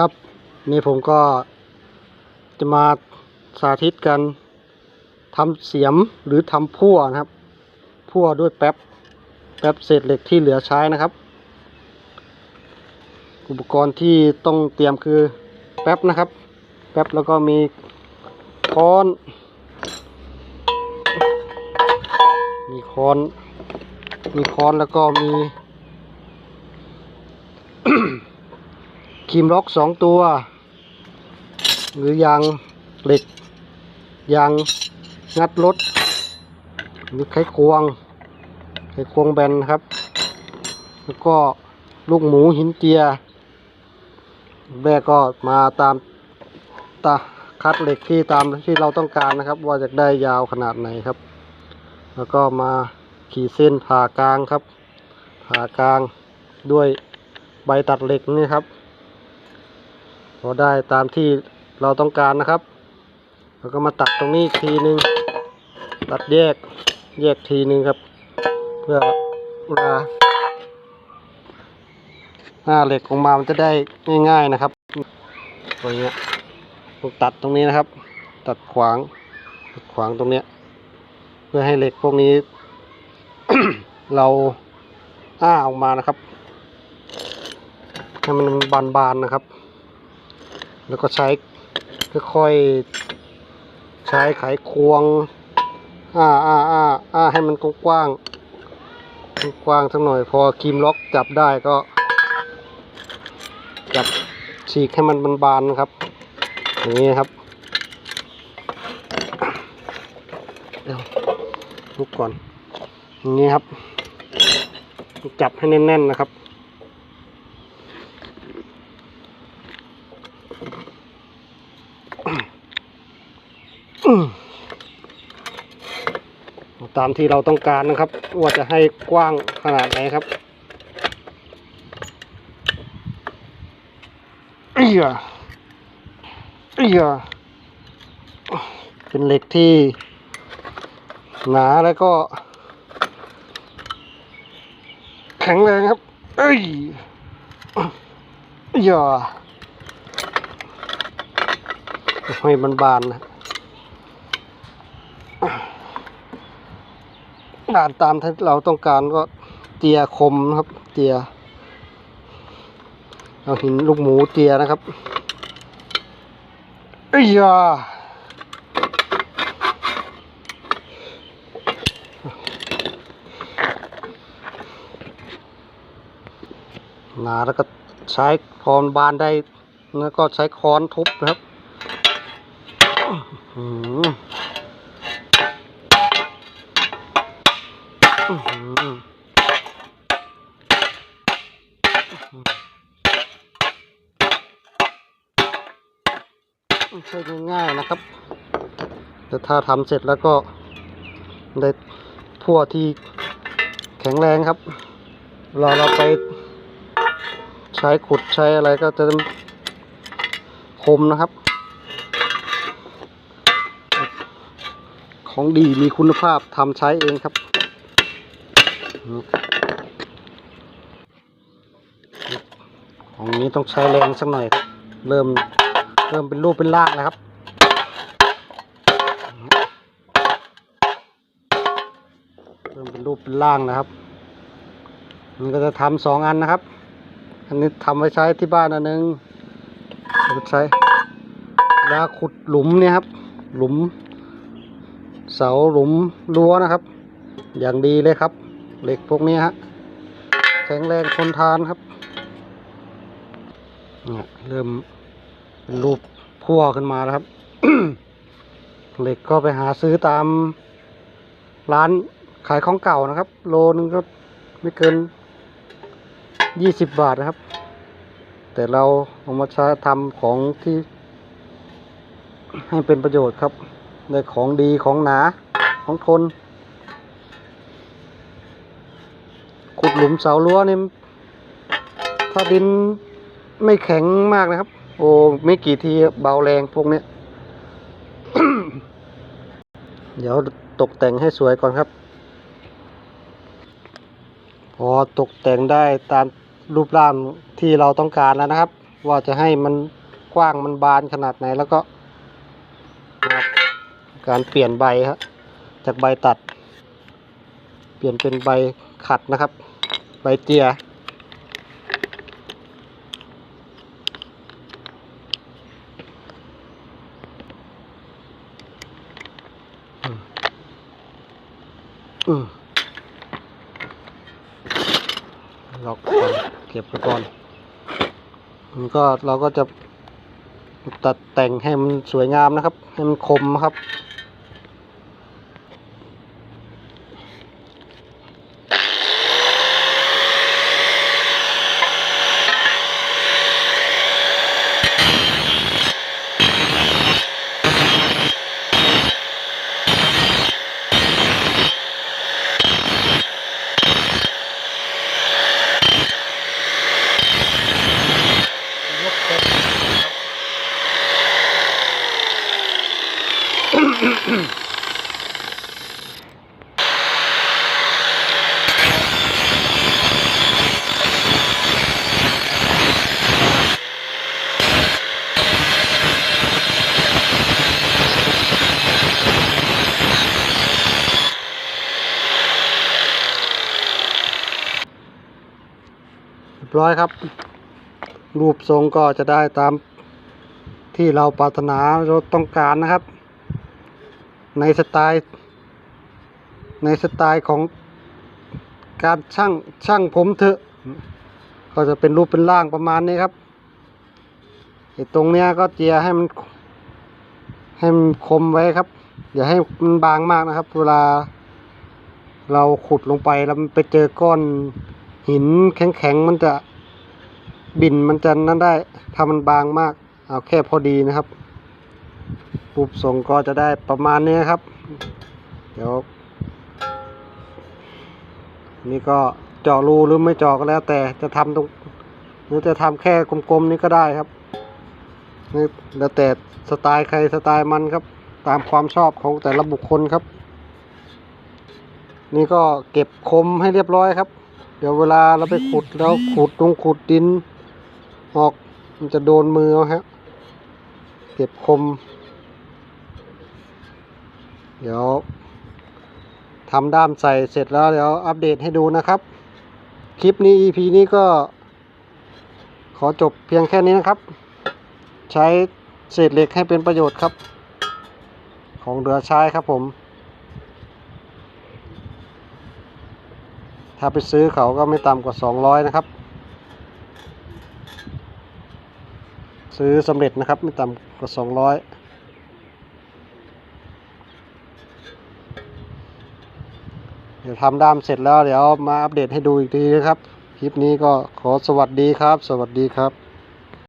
ครับ นี่ผมก็จะมาสาธิตกันทำเสียมหรือทำพั่วนะครับ พั่วด้วยแป๊บ แป๊บเศษเหล็กที่เหลือใช้นะครับ อุปกรณ์ที่ต้องเตรียมคือแป๊บนะครับ แป๊บแล้วก็มีค้อน มีค้อน มีค้อนแล้วก็มี ครีมล็อกสองตัว หรือยางเหล็ก ยางงัดรถหรือไขควง ไขควงแบนครับ แล้วก็ลูกหมูหินเจียแม่ก็มาตามตาคัดเหล็กที่ตามที่เราต้องการนะครับ ว่าจะได้ยาวขนาดไหนครับ แล้วก็มาขีดเส้นผ่ากลางครับ ผ่ากลางด้วยใบตัดเหล็กนี่ครับ อได้ตามที่เราต้องการนะครับ แล้วก็มาตัดตรงนี้อีกทีนึง ตัดแยกแยกทีนึงครับ เพื่อเวลาหน้าเหล็กออกมามันจะได้ง่ายๆนะครับตรงเนี้ยผมตัดตรงนี้นะครับ ตัดขวางตัดขวางตรงเนี้ย เพื่อให้เหล็กพวกนี้ เราอ้าออกมานะครับให้มันบานๆนะครับ แล้วก็ใช้ค่อยๆใช้ไขควง อ้าอ้าอ้าอ้าให้มันกว้างกว้างสักหน่อย พอคีมล็อกจับได้ก็ จับฉีกให้มันบานๆนะครับ อย่างนี้ครับเดี๋ยวลุกก่อนอย่างนี้ครับ จับให้แน่นๆนะครับ อืม ตามที่เราต้องการนะครับ ว่าจะให้กว้างขนาดไหนครับเอียเอียเป็นเหล็กที่หนาแล้วก็ แข็งแรงครับ เอ้ยเอีย ห้มันบานนะงานตามที่เราต้องการก็เจียคมนะครับเจียเอาหินลูกหมูเจียนะครับเอ้ยาหนาแล้วก็ใช้พรบานได้แล้วก็ใช้ค้อนทุบนะครับ ไม่ใช่ง่ายๆนะครับ แต่ถ้าทำเสร็จแล้วก็ได้พั่วที่แข็งแรงครับเราเราไปใช้ขุดใช้อะไรก็จะคมนะครับ ของดีมีคุณภาพทำใช้เองครับของนี้ต้องใช้แรงสักหน่อยครับเริ่มเริ่มเป็นรูปเป็นร่างแล้วครับเริ่มเป็นรูปเป็นร่างนะครับมันก็จะทำสองอันนะครับ อันนี้ทำไว้ใช้ที่บ้านอันหนึงใช้แล้วขุดหลุมเนี่ยครับ หลุม เสาหลุมรั้วนะครับ อย่างดีเลยครับ เหล็กพวกนี้ฮะแข็งแรงทนทานครับเนี่ยเริ่มเป็นรูปพั่วขึ้นมาแล้วครับ เหล็กก็ไปหาซื้อตามร้านขายของเก่านะครับ โลนึงก็ไม่เกินยี่สิบบาทนะครับ แต่เราเอามาใช้ทำของที่ให้เป็นประโยชน์ครับ ได้ของดีของหนาของทน ขุดหลุมเสารั้วนี่ถ้าดินไม่แข็งมากนะครับ โอ้ไม่กี่ทีเบาแรงพวกเนี้ยเดี๋ยวตกแต่งให้สวยก่อนครับ พอตกแต่งได้ตามรูปร่างที่เราต้องการแล้วนะครับ ว่าจะให้มันกว้างมันบานขนาดไหนแล้วก็ การเปลี่ยนใบครับจากใบตัด เปลี่ยนเป็นใบขัดนะครับ ใบเตียล็อกก่อนเก็บไปก่อนมันก็เราก็จะตัดแต่งให้มันสวยงามนะครับ ให้มันคมครับ ร้อยครับ รูปทรงก็จะได้ตามที่เราปรารถนาเราต้องการนะครับ ในสไตล์ ในสไตล์ของการช่างช่างผมเถอะ ก็จะเป็นรูปเป็นร่างประมาณนี้ครับไอ้ตรงเนี้ยก็เจียให้มันให้มันคมไว้ครับ อย่าให้มันบางมากนะครับ เวลาเราขุดลงไปแล้วมันไปเจอก้อน หินแข็งๆมันจะบินมันจะนั่นได้ถ้ามันบางมาก เอาแค่พอดีนะครับรูปทรงก็จะได้ประมาณนี้ครับ เดี๋ยว นี่ก็เจาะรูหรือไม่เจาะก็แล้ว แต่จะทำตรงหรือจะทำแค่กลมๆนี่ก็ได้ครับนี่แล้วแต่สไตล์ใครสไตล์มันครับ ตามความชอบของแต่ละบุคคลครับ นี่ก็เก็บคมให้เรียบร้อยครับ เดี๋ยวเวลาเราไปขุดแล้วขุดตรงขุดดิน ออกมันจะโดนมือเอาฮะเก็บคม เดี๋ยวทำด้ามใส่เสร็จแล้วเดี๋ยวอัปเดตให้ดูนะครับ คลิปนี้ EP นี้ก็ ขอจบเพียงแค่นี้นะครับ ใช้เศษเหล็กให้เป็นประโยชน์ครับ ของเหลือใช้ครับผม ถ้าไปซื้อเขาก็ไม่ต่ำกว่า 200 นะครับ ซื้อสำเร็จนะครับ ไม่ต่ำกว่า 200เดี๋ยวทำด้ามเสร็จแล้วเดี๋ยวมาอัปเดตให้ดูอีกทีนะครับ คลิปนี้ก็ขอสวัสดีครับ สวัสดีครับ